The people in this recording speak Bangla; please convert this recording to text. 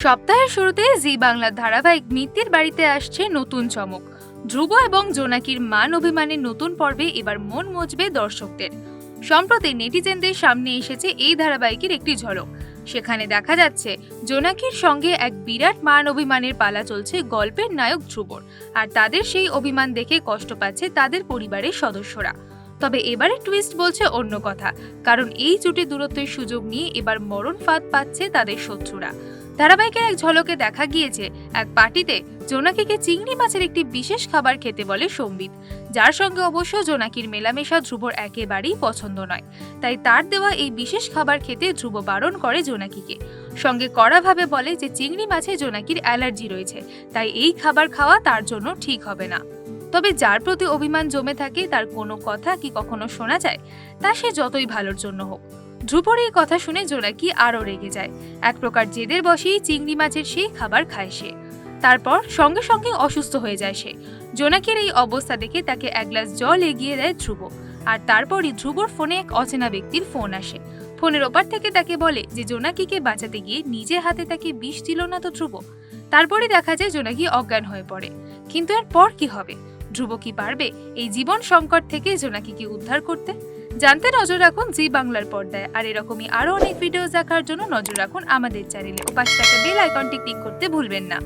সপ্তাহের শুরুতে জি বাংলার ধারাবাহিক মিত্তির বাড়িতে আসছে নতুন চমক। ধ্রুব এবং জোনাকির মান অভিমানের নতুন পর্বে এবার মন মজবে দর্শকদের। সম্প্রতি নেটিজেনদের সামনে এসেছে এই ধারাবাহিকের একটি ঝলক। সেখানে দেখা যাচ্ছে, জোনাকির সঙ্গে এক বিরাট মান অভিমানের পালা চলছে গল্পের নায়ক ধ্রুবর। আর তাদের সেই অভিমান দেখে কষ্ট পাচ্ছে তাদের পরিবারের সদস্যরা। তবে এবারে টুইস্ট বলছে অন্য কথা, কারণ এই জুটি দূরত্বের সুযোগ নিয়ে এবার মরণ ফাঁদ পাচ্ছে তাদের শত্রুরা। ধারাবাহিকের এক ঝলকে দেখা গিয়েছে এক পার্টিতে জোনাকিকে চিংড়ি মাছের একটি বিশেষ খাবার খেতে বলে সম্বিত। যার সঙ্গে অবশ্য জোনাকির মেলামেশা ধ্রুবর একেবারেই পছন্দ নয়। তাই তার দেওয়া এই বিশেষ খাবার খেতে ধ্রুব বারণ করে জোনাকিকে। সঙ্গে কড়াভাবে বলে যে চিংড়ি মাছে জোনাকির অ্যালার্জি রয়েছে, তাই এই খাবার খাওয়া তার জন্য ঠিক হবে না। তবে যার প্রতি অভিমান জমে থাকে, তার কোনো কথা কি কখনো শোনা যায়, তা সে যতই ভালোর জন্য হোক। ধ্রুবর এই কথা শুনে জোনাকি আরও রেগে যায়। এক প্রকার জেদের বসেই চিংড়ি মাছের সেই খাবার খায় সে। তারপর সঙ্গে সঙ্গে অসুস্থ হয়ে যায় সে। জোনাকির এই অবস্থা দেখে তাকে এক গ্লাস জল এগিয়ে দেয় ধ্রুব। আর তারপরই ধ্রুবর ফোনে এক অচেনা ব্যক্তির ফোন আসে। ফোনের ওপার থেকে তাকে বলে যে জোনাকিকে বাঁচাতে গিয়ে নিজে হাতে তাকে বিষ দিল না তো ধ্রুব। তারপরে দেখা যায় জোনাকি অজ্ঞান হয়ে পড়ে। কিন্তু এর পর কি হবে? ধ্রুব কি পারবে এই জীবন সংকট থেকে জোনাকিকে উদ্ধার করতে? জানতে নজর রাখুন জি বাংলার পর্দায়। আর এরকমই আরও অনেক ভিডিও দেখার জন্য নজর রাখুন আমাদের চ্যানেলে ও পাশে থাকা বেল আইকনটি ক্লিক করতে ভুলবেন না।